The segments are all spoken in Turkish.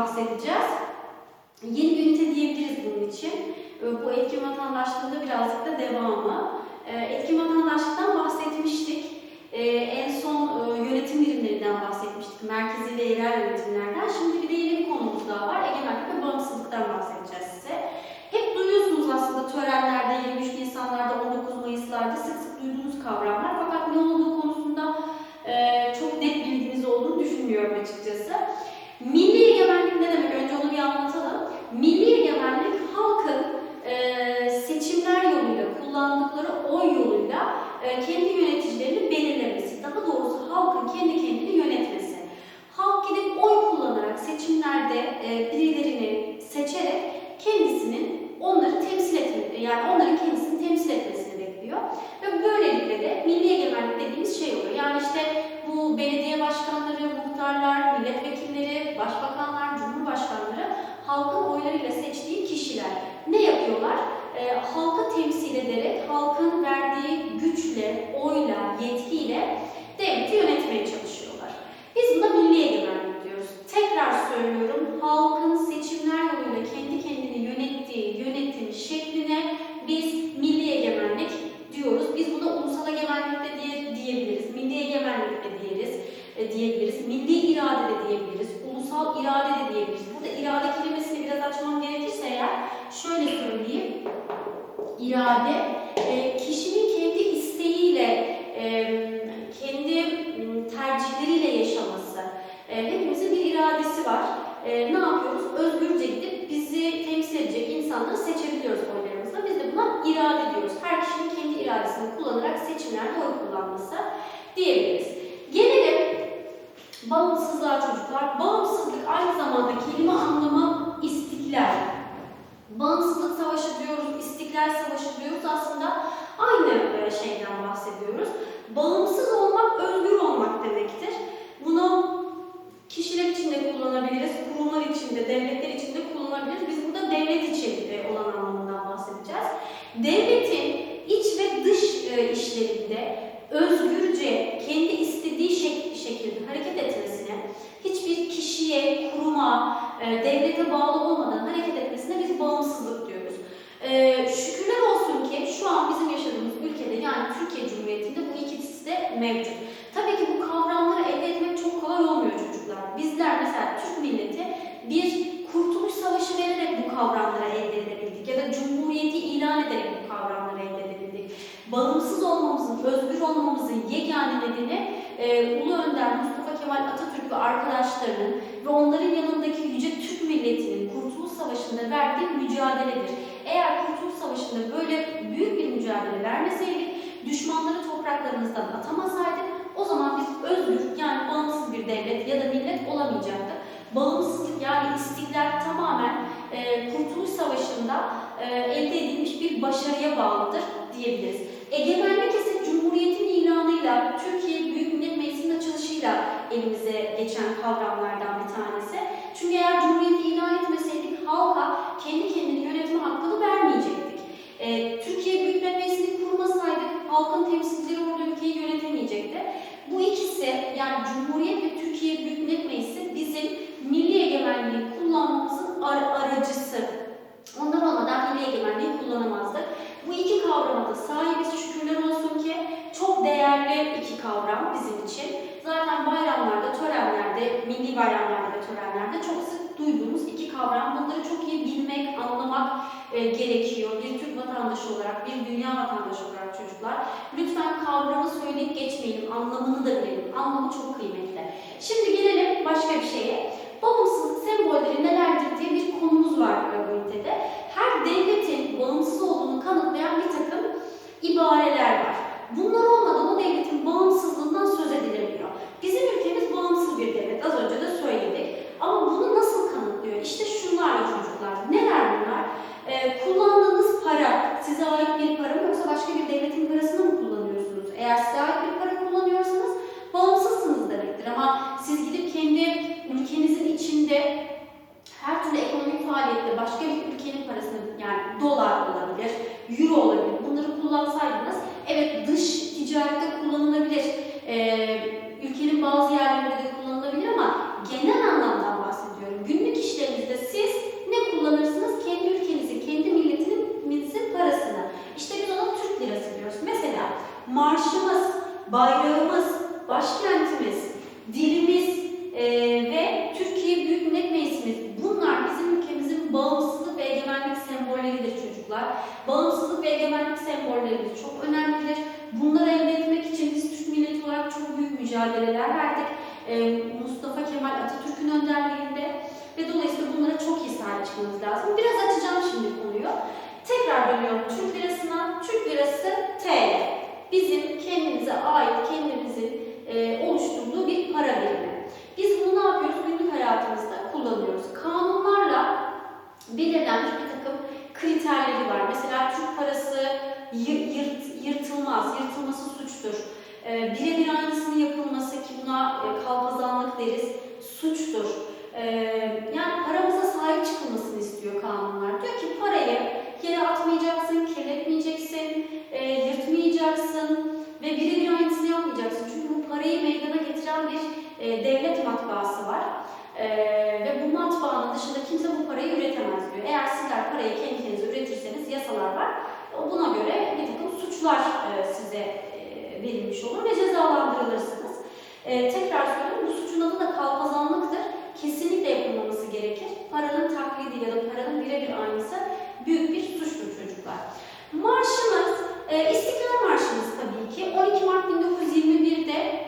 bahsedeceğiz. Yeni bir ünite diyebiliriz bunun için. Ee, Bu etkin vatandaşlığında birazcık da devamı. Ee, Etkin vatandaşlıktan bahsetmiştik. Ee, En son e, yönetim birimlerinden bahsetmiştik. Merkezi ve yerel yönetimlerden. Şimdi bir de yeni bir konumuz daha var. E, diyebiliriz. Gelelim bağımsızlığa çocuklar. Bağımsızlık aynı zamanda kelime anlamı istiklal. Bağımsızlık savaşı diyoruz, istiklal savaşı diyoruz. Aslında aynı e, şeyden bahsediyoruz. Bağımsız olmak, özgür olmak demektir. Bunu kişiler için de kullanabiliriz, kurumlar için de, devletler için de kullanabiliriz. Biz burada devlet için e, olan anlamından bahsedeceğiz. Devletin iç ve dış e, işlerinde özgürce kendi istediği şek- şekilde hareket etmesine, hiçbir kişiye, kuruma, e, devlete bağlı olmadan hareket etmesine biz bağımsızlık diyoruz. E, şükürler olsun ki şu an bizim yaşadığımız ülkede yani Türkiye Cumhuriyeti'nde bu ikisi de mevcut. Tabii ki bu kavramları elde etmek çok kolay olmuyor çocuklar. Bizler mesela Türk milleti bir kurtuluş savaşı vererek bu kavramları elde edebildik ya da cumhuriyeti ilan ederek bu kavramları elde edebildik. Bağımsız olmamızın, özgür olmamızın yegane nedeni Önder Mustafa Kemal Atatürk ve arkadaşlarının ve onların yanındaki yüce Türk milletinin Kurtuluş Savaşı'nda verdiği mücadeledir. Eğer Kurtuluş Savaşı'nda böyle büyük bir mücadele vermeseydik, düşmanları topraklarımızdan atamasaydık, o zaman biz özgür yani bağımsız bir devlet ya da millet olamayacaktık. Bağımsızlık yani istiklal tamamen e, Kurtuluş Savaşı'nda e, elde edilmiş bir başarıya bağlıdır diyebiliriz. Egemenlik ise Cumhuriyet'in ilanıyla, Türkiye Büyük açılışıyla elimize geçen kavramlardan bir tanesi. Çünkü eğer Cumhuriyet'i ilan etmeseydik halka kendi kendini yönetme hakkını vermeyecektik. Ee, Türkiye Büyük Millet Meclisi'ni kurmasaydık halkın temsilcileri orada ülkeyi yönetemeyecekti. Bu ikisi yani Cumhuriyet ve Türkiye Büyük Millet Meclisi bizim milli egemenliği kullanmamızın ar- aracısı. Onlar olmadan milli egemenliği kullanamazdık. Bu iki kavrama da sahibiz şükürler olsun ki çok değerli iki kavram bizim için. Zaten bayramlarda, törenlerde, milli bayramlarda ve törenlerde çok sık duyduğumuz iki kavram. Bunları çok iyi bilmek, anlamak e, gerekiyor. Bir Türk vatandaşı olarak, bir dünya vatandaşı olarak çocuklar. Lütfen kavramı söyleyip geçmeyelim, anlamını da bilelim. Anlamı çok kıymetli. Şimdi gelelim başka bir şeye. Bağımsızlık sembolleri nelerdir diye bir konumuz var bu ünitede. Her devletin bağımsız olduğunu kanıtlayan bir takım ibareler var. Bunlar olmadan o devletin bağımsızlığından söz edilemiyor. Bizim ülkemiz bağımsız bir devlet. Az önce de söyledik. Ama bunu nasıl kanıtlıyor? İşte şunlarla çocuklar. Neler bunlar? Ee, kullandığınız para size ait bir para mı yoksa başka bir devletin parasını mı kullanıyorsunuz? Eğer size ait bir para kullanıyorsanız bağımsızsınız demektir. Ama siz gidip kendi ülkenizin içinde her türlü ekonomik faaliyette başka bir ülkenin parasını yani dolar olabilir, euro olabilir bunları kullansaydınız evet dış ticarette kullanılabilir çocuklar. Bağımsızlık ve egemenlik sembollerimiz çok önemlidir. Bunları elde etmek için biz Türk milleti olarak çok büyük mücadeleler verdik. Ee, Mustafa Kemal Atatürk'ün önderliğinde ve dolayısıyla bunlara çok iyi sahip çıkmamız lazım. Biraz açacağım şimdi konuyu. Tekrar dönüyorum Türk lirasına. Türk lirası TL. Bizim kendimize ait, kendimizin e, oluşturduğu bir para birimi. Biz bunu ne yapıyoruz? Günlük hayatımızda kullanıyoruz. Kanunlarla belirlenmiş bir takım kriterleri var. Mesela Türk parası yı- yırt- yırtılmaz, yırtılması suçtur. E, Birebir ki buna e, kalpazanlık deriz, suçtur. E, yani paramıza sahip çıkılmasını istiyor kanunlar. Diyor ki parayı yere atmayacaksın, kirletmeyeceksin, e, yırtmayacaksın ve birebir aynısını yapmayacaksın. Çünkü bu parayı meydana getiren bir e, devlet matbaası var. E, ve bu matbaanın dışında kimse bu parayı üretemez diyor. Eğer sizler parayı kendi kendinize üretirseniz yasalar var. Buna göre bir takım suçlar size verilmiş olur ve cezalandırılırsınız. E, tekrar söylüyorum bu suçun adı da kalpazanlıktır. Kesinlikle yapılmaması gerekir. Paranın taklidi ya da paranın birebir aynısı büyük bir suçtur çocuklar. Marşımız, e, İstiklal Marşımız tabii ki 12 Mart 1921'de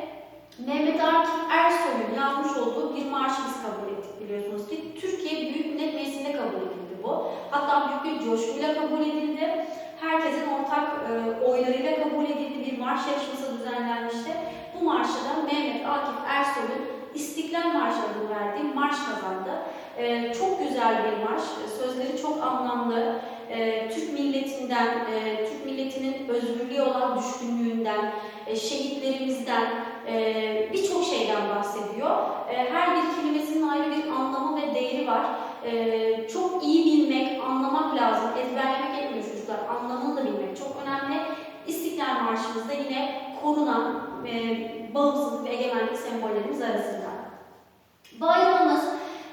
Mehmet Akif Ersoy'un yazmış olduğu bir marşımız kabul ettik biliyorsunuz ki. Türkiye Büyük Millet Meclisi'nde kabul edildi bu. Hatta büyük bir coşkuyla kabul edildi. Herkesin ortak e, oylarıyla kabul edildi. Bir marş yarışması düzenlenmişti. Bu marşı da Mehmet Akif Ersoy'un İstiklal Marşı adını verdiği marş kazandı. E, çok güzel bir marş. Sözleri çok anlamlı. E, Türk milletinden, e, Türk milletinin özgürlüğe olan düşkünlüğünden, e, şehitlerimizden, e, birçok şeyden bahsediyor. E, her bir kelimesinin ayrı bir anlamı ve değeri var. E, çok iyi bilmek, anlamak lazım. Ezberlemek etmiyor çocuklar. Anlamını da bilmek çok önemli. İstiklal Marşımızda yine korunan e, bağımsızlık ve egemenlik sembollerimiz arasında. Bayrağımız,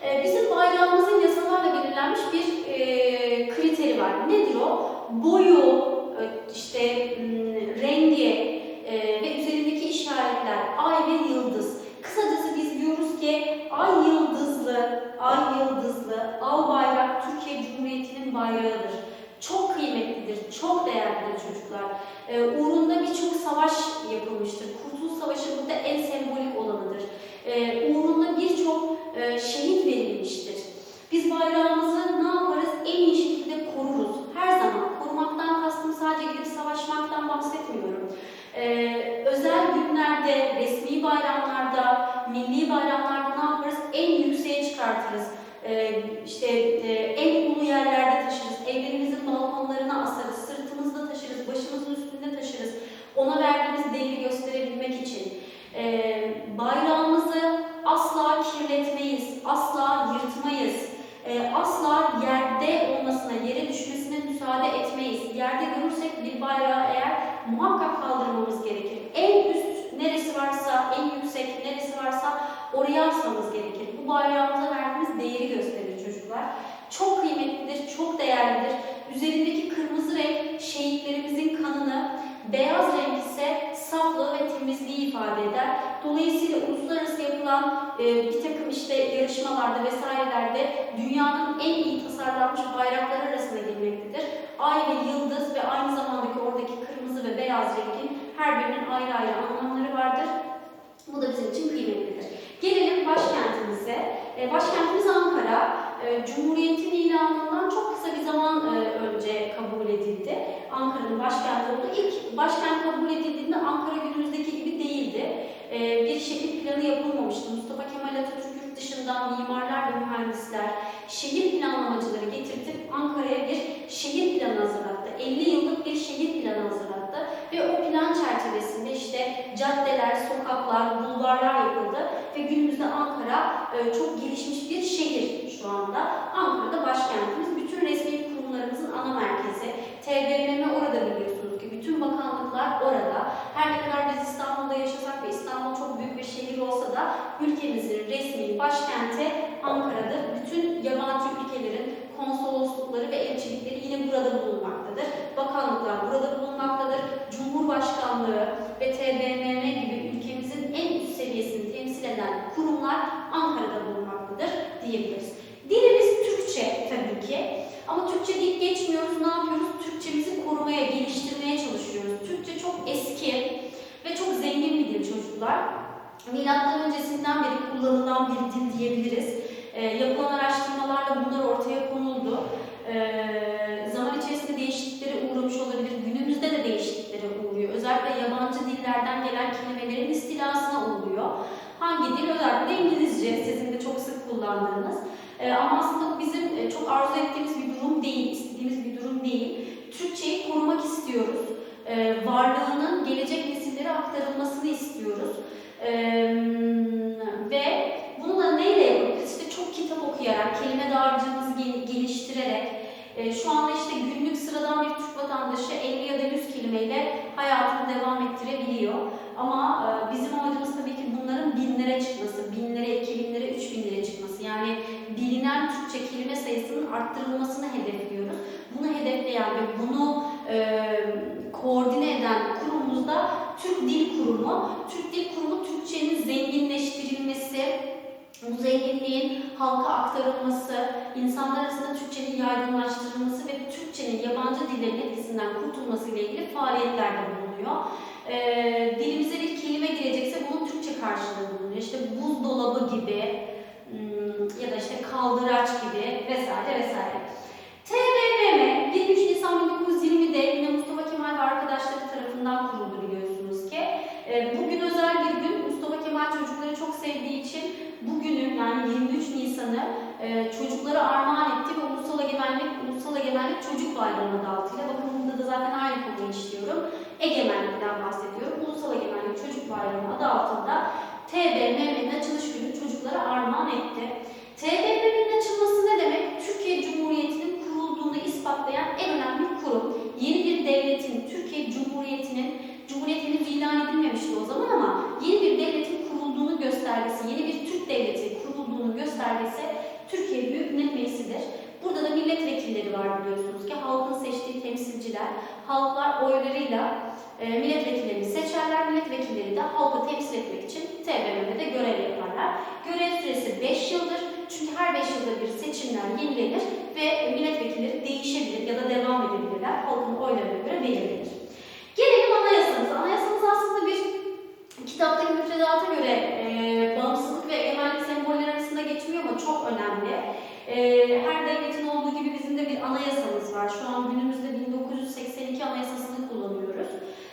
e, bizim bayrağımızın yasalarla belirlenmiş bir e, kriteri var. Nedir o? Boyu, e, işte m, rengi e, ve üzerindeki işaretler, ay ve yıldız. Kısacası biz diyoruz ki ay yıldızlı, ay yıldızlı, al bayrak Türkiye Cumhuriyeti'nin bayrağıdır. Çok kıymetlidir, çok değerlidir çocuklar. E, uğrunda birçok savaş yapılmıştır. Kurtuluş Savaşı burada en sembolik olanıdır. E, uğrunda birçok e, şehit verilmiştir. Biz bayrağımızı ne yaparız? En iyi şekilde koruruz. Her zaman. Korumaktan kastım sadece gidip savaşmaktan bahsetmiyorum. Ee, özel günlerde, uluslararası yapılan e, bir takım işte yarışmalarda vesairelerde dünyanın en iyi tasarlanmış bayraklar arasında girmektedir. Ay ve yıldız ve aynı zamandaki oradaki kırmızı ve beyaz rengin her birinin ayrı ayrı anlamları vardır. Bu da bizim için kıymetlidir. Gelelim başkentimize. E, başkentimiz Ankara. E, Cumhuriyet'in ilanından çok kısa bir zaman e, önce kabul edildi. Ankara'nın başkenti oldu. İlk başkent kabul edildiğinde Ankara günümüzdeki gibi değildi. E, bir şehir planı yapılmamıştı. Mustafa Kemal Atatürk yurt dışından mimarlar ve mühendisler, şehir planlamacıları getirtip Ankara'ya bir şehir planı hazırlattı. 50 yıllık bir şehir planı hazırlattı ve o plan çerçevesinde işte caddeler, sokaklar, bulvarlar yapıldı ve günümüzde Ankara e, çok gelişmiş bir şehir şu anda. Ankara'da başkentimiz, bütün resmi kurumlarımızın ana merkezi. TBMM orada biliyorsunuz bütün bakanlıklar orada. Her ne kadar biz İstanbul'da yaşasak ve İstanbul çok büyük bir şehir olsa da ülkemizin resmi başkenti Ankara'dır. Bütün yabancı ülkelerin konsoloslukları ve elçilikleri yine burada bulunmaktadır. Bakanlıklar burada bulunmaktadır. Cumhurbaşkanlığı ve TBMM gibi ülkemizin en üst seviyesini temsil eden kurumlar Ankara'da bulunmaktadır diyebiliriz. Dilimiz Türkçe tabii ki. Ama Türkçe Türkçe deyip geçmiyoruz. Ne yapıyoruz? Türkçemizi korumaya, geliştirmeye çalışıyoruz. Türkçe eski ve çok zengin bir dil çocuklar. Milattan öncesinden beri kullanılan bir dil diyebiliriz. Ee, yapılan araştırmalarla bunlar ortaya konuldu. Ee, zaman içerisinde değişikliklere uğramış olabilir. Günümüzde de değişikliklere uğruyor. Özellikle yabancı dillerden gelen kelimelerin istilasına uğruyor. Hangi dil? Özellikle İngilizce. Sizin de çok sık kullandığınız. Ee, ama aslında bizim e, çok arzu ettiğimiz bir durum değil, istediğimiz bir durum değil. Türkçeyi korumak istiyoruz. Aktarılmasını istiyoruz. Ee, ve bunu da neyle yapabiliriz? İşte çok kitap okuyarak, kelime dağarcığımızı gel- geliştirerek, e, şu anda işte günlük sıradan bir Türk vatandaşı 50 ya da 100 kelimeyle hayatını devam ettirebiliyor. Ama e, bizim amacımız tabii ki bunların binlere çıkması, binlere, iki binlere, üç binlere çıkması. Yani bilinen Türkçe kelime sayısının arttırılmasını hedefliyoruz. Bunu hedefleyen ve bunu e, koordine eden kurumumuz da Türk Dil Kurumu. Türk Dil Kurumu Türkçenin zenginleştirilmesi, bu zenginliğin halka aktarılması, insanlar arasında Türkçenin yaygınlaştırılması ve Türkçenin yabancı dillerin etkisinden kurtulması ile ilgili faaliyetlerde bulunuyor. Ee, dilimize bir kelime girecekse bunun Türkçe karşılığı bulunuyor. İşte buzdolabı gibi hmm, ya da işte kaldıraç gibi vesaire vesaire. TBMM 23 Nisan 1920'de yine Mustafa Kemal ve arkadaşları tarafından kuruldu biliyorsunuz bugün özel bir gün Mustafa Kemal çocukları çok sevdiği için bugünü yani 23 Nisan'ı e, çocuklara armağan etti ve Ulusal Egemenlik, Ulusal Egemenlik Çocuk Bayramı adı altıyla. Bakın burada da zaten aynı konuyu işliyorum. Egemenlikten bahsediyorum. Ulusal Egemenlik Çocuk Bayramı adı altında TBMM'nin açılış günü çocuklara armağan etti. TBMM'nin açılması ne demek? Türkiye Cumhuriyeti'nin kurulduğunu ispatlayan en önemli kurum. Yeni bir devletin, Türkiye Cumhuriyeti'nin, Cumhuriyet henüz ilan edilmemişti o zaman ama yeni bir devletin kurulduğunu göstergesi, yeni bir Türk devleti göstergesi Türkiye Büyük Millet Meclisi'dir. Burada da milletvekilleri var biliyorsunuz ki halkın seçtiği temsilciler, halklar oylarıyla e, milletvekillerini seçerler. Milletvekilleri de halkı temsil etmek için TBMM'de görev yaparlar. Görev süresi 5 yıldır. Çünkü her 5 yılda bir seçimler yenilenir ve milletvekilleri değişebilir ya da devam edebilirler. Halkın oylarına göre belirlenir. Gelelim anayasamıza. Anayasamız aslında bir kitaptaki müfredata göre e, bağımsızlık ve egemenlik sembolleri arasında geçmiyor ama çok önemli. E, her devletin olduğu gibi bizim de bir anayasamız var. Şu an günümüzde 1982 anayasasını kullanıyoruz.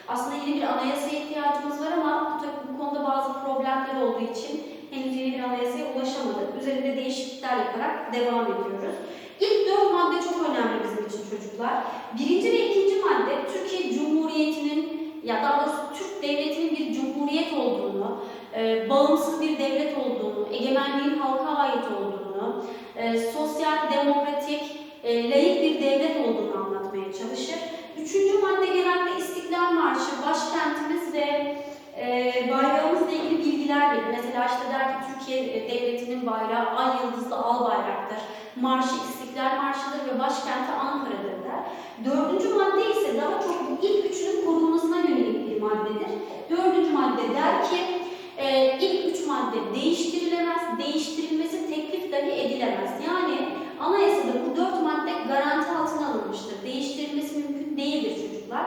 Aslında yeni bir anayasaya ihtiyacımız var ama bu, tabii bu konuda bazı problemler olduğu için henüz yeni bir anayasaya ulaşamadık. Üzerinde değişiklikler yaparak devam ediyoruz. İlk dört madde çok önemli bizim için çocuklar. Birinci ve ikinci madde Türkiye Cumhuriyeti'nin ya daha doğrusu Türk Devleti'nin bir cumhuriyet olduğunu, e, bağımsız bir devlet olduğunu, egemenliğin halka ait olduğunu, e, sosyal, demokratik, e, layık bir devlet olduğunu anlatmaya çalışır. Üçüncü madde genelde İstiklal Marşı, başkentimiz ve e, bayrağımızla ilgili bilgiler verir. Mesela işte der ki Türkiye Devleti'nin bayrağı ay yıldızlı al bayraktır. Marşı İstiklal Marşı'dır ve başkenti der. Dördüncü madde ise daha çok ilk üçünün korunmasına yönelik bir maddedir. Dördüncü madde der ki e, ilk üç madde değiştirilemez, değiştirilmesi teklif dahi edilemez. Yani anayasada bu dört madde garanti altına alınmıştır. Değiştirilmesi mümkün değildir çocuklar.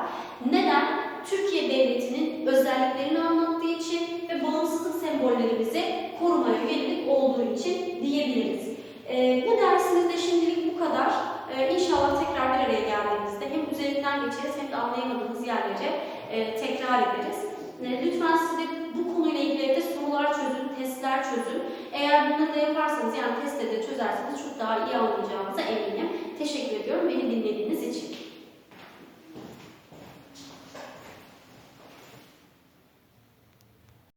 Neden? Türkiye Devleti'nin özelliklerini anlattığı için ve bağımsızlık sembollerimizi korumaya yönelik olduğu için diyebiliriz. Ee, bu dersimizde şimdilik bu kadar. Ee, inşallah tekrar bir araya geldiğimizde hem üzerinden geçeriz hem de anlayamadığımız yerleri e, tekrar ederiz. E, lütfen siz de bu konuyla ilgili de sorular çözün, testler çözün. Eğer bunları da yaparsanız yani testte de çözerseniz çok daha iyi anlayacağınıza eminim. Teşekkür ediyorum beni dinlediğiniz için.